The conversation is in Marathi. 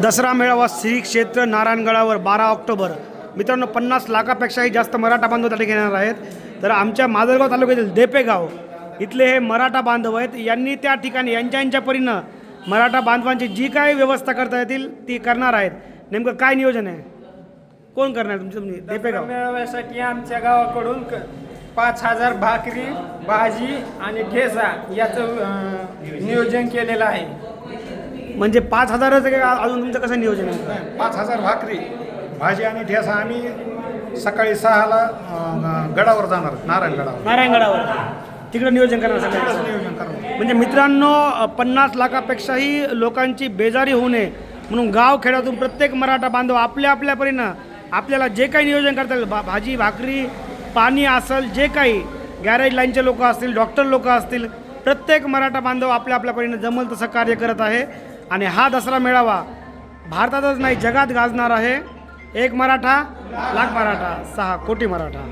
दसरा मेळावा श्री क्षेत्र नारायणगडावर बारा ऑक्टोबर. मित्रांनो पन्नास लाखापेक्षाही जास्त मराठा बांधव त्या ठिकाणी येणार आहेत. तर आमच्या माजलगाव तालुक्यातील देपेगाव इथले हे मराठा बांधव आहेत. यांनी त्या ठिकाणी यांच्या यांच्या परीनं मराठा बांधवांची जी काही व्यवस्था करता येतील ती करणार आहेत. नेमकं काय नियोजन आहे? कोण करणार तुमचं तुम्ही? देपेगाव. मेळाव्यासाठी आमच्या गावाकडून पाच हजार भाकरी भाजी आणि ठेसा याचं नियोजन केलेलं आहे. म्हणजे पाच हजारच आहे का अजून तुमचं कसं नियोजन आहे? पाच हजार भाकरी भाजी आणि ठेसा आम्ही सकाळी सहाला गडावर जाणार नारायणगडावर नारायणगडावर तिकडं नियोजन करणार सगळ्यांचं? नियोजन करणार. म्हणजे मित्रांनो पन्नास लाखापेक्षाही लोकांची बेजारी होऊ नये. म्हणून गाव खेड्यातून प्रत्येक मराठा बांधव आपल्या आपल्या परीनं आपल्याला जे काही नियोजन करता येईल भा भाजी भाकरी पाणी असेल जे काही गॅरेज लाईनचे लोक असतील डॉक्टर लोक असतील प्रत्येक मराठा बांधव आपल्या आपल्या परीनं जमल तसं कार्य करत आहे. आणि हा दसरा मेळावा भारतातच नाही जगात गाजणार आहे. एक मराठा लाख मराठा सहा कोटी मराठा.